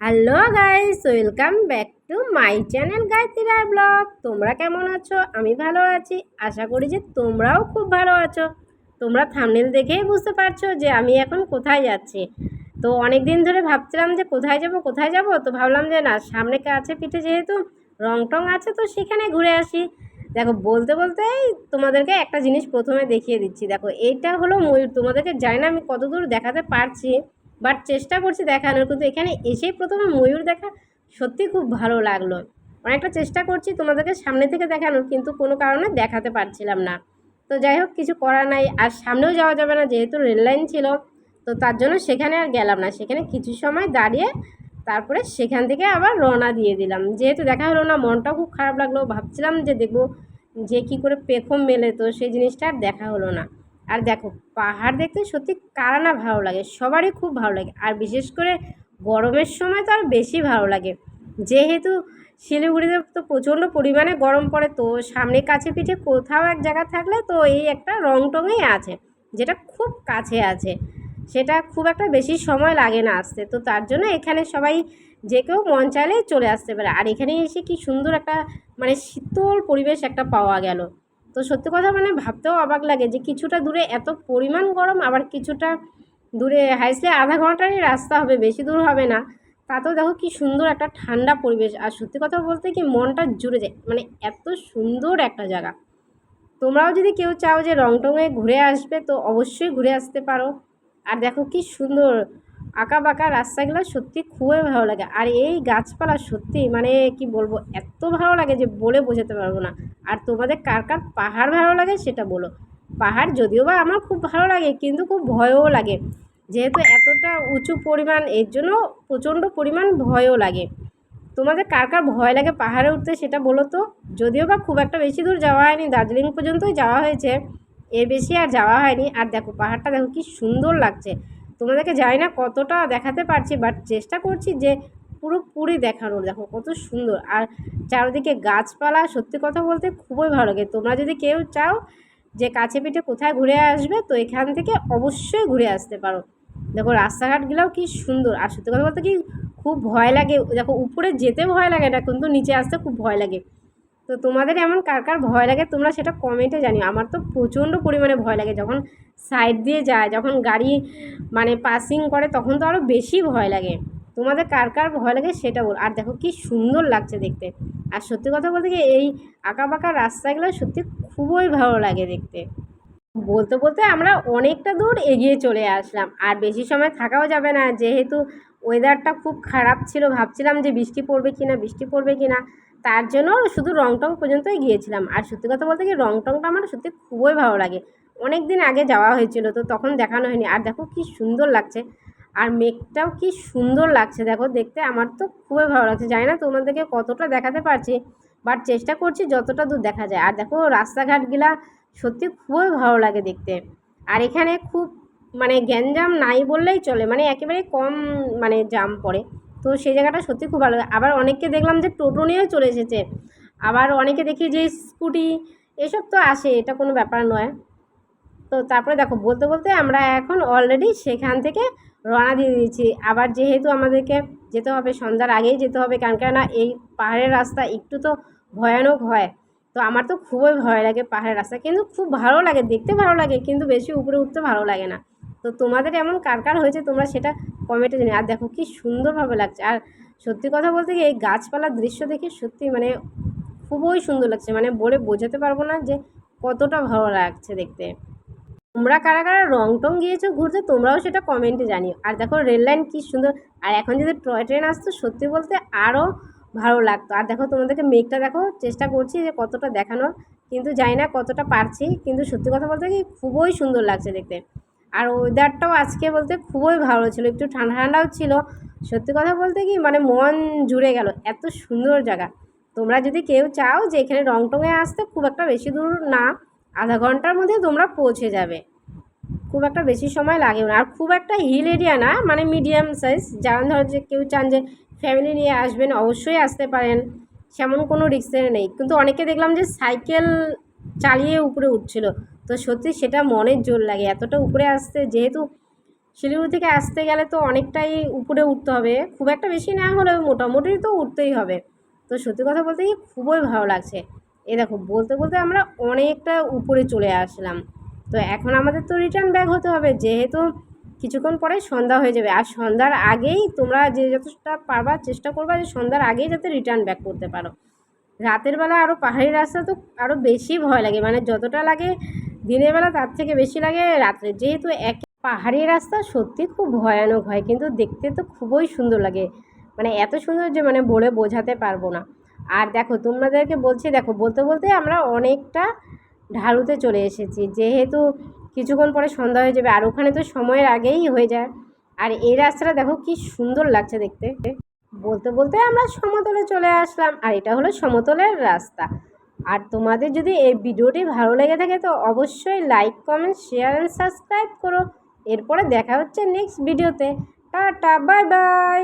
Hello guys, welcome back to my channel গায়ত্রীরা blog. তোমরা কেমন আছো? আমি ভালো আছি। আশা করি যে তোমরাও খুব ভালো আছো। তোমরা থামনেল দেখেই বুঝতে পারছ যে আমি এখন কোথায় যাচ্ছি। তো অনেক দিন ধরে ভাবছিলাম যে কোথায় যাব কোথায় যাব? তো ভাবলাম যে না, সামনে কাছে পিঠে যেহেতু রং টং আছে, তো সেখানে ঘুরে আসি। দেখো, বলতে বলতেই তোমাদেরকে একটা জিনিস প্রথমে দেখিয়ে দিচ্ছি। দেখো, এইটা হলো ময়ূর। তোমাদেরকে জানি না আমি কতদূর দেখাতে পারছি। বাট চেষ্টা করছি দেখানোর, কিন্তু এখানে এসেই প্রথমে ময়ূর দেখা সত্যি খুব ভালো লাগল। অনেকটা চেষ্টা করছি তোমাদেরকে সামনে থেকে দেখানোর, কিন্তু কোনো কারণে দেখাতে পারছিলাম না। তো যাই হোক, কিছু করার নাই, আর সামনেও যাওয়া যাবে না, যেহেতু রেল লাইন ছিল, তো তার জন্য সেখানে আর গেলাম না। সেখানে কিছু সময় দাঁড়িয়ে তারপরে সেখান থেকে আবার রওনা দিয়ে দিলাম। যেহেতু দেখা হলো না, মনটাও খুব খারাপ লাগল, ভাবছিলাম যে দেখব যে কী করে পেখম মেলে, তো সেই জিনিসটা আর দেখা হলো না। আর দেখো, পাহাড় দেখতে সত্যি কারা না ভালো লাগে, সবারই খুব ভালো লাগে। আর বিশেষ করে গরমের সময় তো আর বেশি ভালো লাগে। যেহেতু শিলিগুড়িতে তো প্রচণ্ড পরিমাণে গরম পড়ে, তো সামনে কাছে পিঠে কোথাও এক জায়গা থাকলে তো এই একটা রং টঙেই আছে, যেটা খুব কাছে আছে। সেটা খুব একটা বেশি সময় লাগে না আসতে, তো তার জন্য এখানে সবাই যে কেউ মন চাইলে চলে আসতে পারে। আর এখানে এসে কি সুন্দর একটা মানে শীতল পরিবেশ একটা পাওয়া গেল। তো সত্যি কথা মানে ভাবতেও অবাক লাগে যে কিছুটা দূরে এত পরিমাণ গরম, আবার কিছুটা দূরে হাইসলে আধা ঘন্টারই রাস্তা হবে, বেশি দূর হবে না। তাতেও দেখো কি সুন্দর একটা ঠান্ডা পরিবেশ, আর সত্যি কথা বলতে কি মনটা জুড়ে যায় মানে এত সুন্দর একটা জায়গা। তোমরাও যদি কেউ চাও যে রংটংয়ে ঘুরে আসবে, তো অবশ্যই ঘুরে আসতে পারো। আর দেখো কি সুন্দর আঁকা বাঁকা রাস্তাগুলো সত্যি খুবই ভালো লাগে। আর এই গাছপালা সত্যি মানে কি বলব, এত ভালো লাগে যে বলে বোঝাতে পারব না। আর তোমাদের কার কার পাহাড় ভালো লাগে সেটা বলো। পাহাড় যদিও বা আমার খুব ভালো লাগে, কিন্তু খুব ভয়ও লাগে। যেহেতু এতটা উঁচু পরিমাণ, এর জন্য প্রচণ্ড পরিমাণ ভয়ও লাগে। তোমাদের কার কার ভয় লাগে পাহাড়ে উঠতে সেটা বলো তো? যদিও বা খুব একটা বেশি দূর যাওয়া হয়নি, দার্জিলিং পর্যন্তই যাওয়া হয়েছে। এর বেশি আর যাওয়া হয়নি। আর দেখো, পাহাড়টা দেখো কি সুন্দর লাগছে। তোমাদেরকে জানি না কতটা দেখাতে পারছি বাট চেষ্টা করছি যে পুরোপুরি দেখানোর দেখো কত সুন্দর। আর চারিদিকে গাছপালা, সত্যি কথা বলতে খুবই ভালো লাগে। তোমরা যদি কেউ চাও যে কাছে পিঠে কোথায় ঘুরে আসবে, তো এখান থেকে অবশ্যই ঘুরে আসতে পারো। দেখো রাস্তাঘাটগুলোও কি সুন্দর। আর সত্যি কথা বলতে কি খুব ভয় লাগে। দেখো উপরে যেতে ভয় লাগে না, কিন্তু নিচে আসতে খুব ভয় লাগে। তো তোমাদের এমন কার কার ভয় লাগে তোমরা সেটা কমেন্টে জানিও। আমার তো প্রচণ্ড পরিমাণে ভয় লাগে। যখন সাইড দিয়ে যায়, যখন গাড়ি মানে পাসিং করে, তখন তো আরও বেশি ভয় লাগে। তোমাদের কার কার ভয় লাগে সেটা বল। আর দেখো কি সুন্দর লাগছে দেখতে। আর সত্যি কথা বলতে কি, এই আঁকা বাঁকা রাস্তাগুলো সত্যি খুবই ভালো লাগে দেখতে। বলতে বলতে আমরা অনেকটা দূর এগিয়ে চলে আসলাম। আর বেশি সময় থাকাও যাবে না। যেহেতু ওয়েদারটা খুব খারাপ ছিল, ভাবছিলাম যে বৃষ্টি পড়বে কি না বৃষ্টি পড়বে কি না তার জন্য শুধু রং টং পর্যন্তই গিয়েছিলাম। আর সত্যি কথা বলতে কি, রংটংটা আমার সত্যি খুবই ভালো লাগে। অনেক দিন আগে যাওয়া হয়েছিল, তো তখন দেখানো হয়নি। আর দেখো কি সুন্দর লাগছে। আর মেঘটাও কি সুন্দর লাগছে, দেখো দেখতে আমার তো খুবই ভালো লাগছে। জানি না তোমাদেরকে কতটা দেখাতে পারছি বাট চেষ্টা করছি যতটা দূর দেখা যায়। আর দেখো রাস্তাঘাটগুলা সত্যি খুবই ভালো লাগে দেখতে। আর এখানে খুব মানে গ্যাঞ্জাম নাই বললেই চলে মানে একেবারে কম মানে জাম পড়ে। তো সেই জায়গাটা সত্যি খুব ভালো আবার অনেককে দেখলাম যে টোটো নিয়েও চলে এসেছে। আবার অনেকে দেখি যে স্কুটি, এসব তো আসে, এটা কোনো ব্যাপার নয়। তো তারপরে দেখো, বলতে বলতে আমরা এখন অলরেডি সেখান থেকে রওনা দিয়ে দিয়েছি। আবার যেহেতু আমাদেরকে যেতে হবে, সন্ধ্যার আগেই যেতে হবে, কারণ কেননা এই পাহাড়ের রাস্তা একটু তো ভয়ানক হয়। তো আমার তো খুবই ভয় লাগে পাহাড়ের রাস্তা। কিন্তু খুব ভালো লাগে, দেখতে ভালো লাগে, কিন্তু বেশি উপরে উঠতে ভালো লাগে না। তো তোমাদের এমন কার কার হয়েছে, তোমরা সেটা কমেন্টে জানি, আর দেখো কি সুন্দরভাবে লাগছে। আর সত্যি কথা বলতে কি এই গাছপালার দৃশ্য দেখে সত্যি মানে খুবই সুন্দর লাগছে। মানে বলে বোঝাতে পারব না যে কতটা ভালো লাগছে দেখতে। তোমরা কারা কারা রং টং গিয়েছো ঘুরতে, তোমরাও সেটা কমেন্টে জানিও। আর দেখো রেল লাইন কী সুন্দর। আর এখন যদি টয় ট্রেন আসতো, সত্যি বলতে আরও ভালো লাগতো। আর দেখো তোমাদেরকে মেঘটা দেখো, চেষ্টা করছি যে কতটা দেখানোর। কিন্তু জানি না কতটা পারছি। কিন্তু সত্যি কথা বলতে কি খুবই সুন্দর লাগছে দেখতে। আর ওয়েদারটাও আজকে বলতে খুবই ভালো ছিল, একটু ঠান্ডা ঠান্ডাও ছিল। সত্যি কথা বলতে কি মানে মন জুড়ে গেল, এত সুন্দর জায়গা। তোমরা যদি কেউ চাও যে এখানে রংটংয়ে আসতে, খুব একটা বেশি দূর না, আধা ঘণ্টার মধ্যে তোমরা পৌঁছে যাবে। খুব একটা বেশি সময় লাগে না। আর খুব একটা হিল এরিয়া না মানে মিডিয়াম সাইজ যারা ধরো যে কেউ চান যে ফ্যামিলি নিয়ে আসবেন, অবশ্যই আসতে পারেন। সেমন কোনো রিক্সের নেই। কিন্তু অনেকে দেখলাম যে সাইকেল চালিয়ে উপরে উঠছিল। তো সত্যি সেটা মনের জোর লাগে। এতটা উপরে আসতে, যেহেতু শিলিগুড়ি থেকে আসতে গেলে তো অনেকটাই উপরে উঠতে হবে। খুব একটা বেশি না হলেও মোটামুটি তো উঠতেই হবে। তো সত্যি কথা বলতে কি খুবই ভালো লাগছে। এ দেখো, বলতে বলতে আমরা অনেকটা উপরে চলে আসলাম। তো এখন আমাদের তো রিটার্ন ব্যাক হতে হবে। যেহেতু কিছুক্ষণ পরে সন্ধ্যা হয়ে যাবে। আর সন্ধ্যার আগেই তোমরা যে যতটা পারবা চেষ্টা করবা যে সন্ধ্যার আগেই যাতে রিটার্ন ব্যাক করতে পারো। রাতের বেলা আরও পাহাড়ি রাস্তা তো আরও বেশি ভয় লাগে। মানে যতটা লাগে দিনের বেলা তার থেকে বেশি লাগে রাত্রে। যেহেতু এক পাহাড়ি রাস্তা, সত্যি খুব ভয়ানক হয়, কিন্তু দেখতে তো খুবই সুন্দর লাগে। মানে এত সুন্দর যে মানে বলে বোঝাতে পারব না। আর দেখো, তোমাদেরকে বলছি, দেখো, বলতে বলতে আমরা অনেকটা ঢালুতে চলে এসেছি। যেহেতু কিছুক্ষণ পরে সন্ধ্যা হয়ে যাবে, আর ওখানে তো সময়ের আগেই হয়ে যায়। আর এই রাস্তাটা দেখো কি সুন্দর লাগছে দেখতে। বলতে বলতে আমরা সমতলে চলে আসলাম, আর এটা হলো সমতলের রাস্তা। আর তোমাদের যদি এই ভিডিওটি ভালো লেগে থাকে তো অবশ্যই like comment share and subscribe করো। এরপরে দেখা হচ্ছে নেক্সট ভিডিওতে টাটা বাই বাই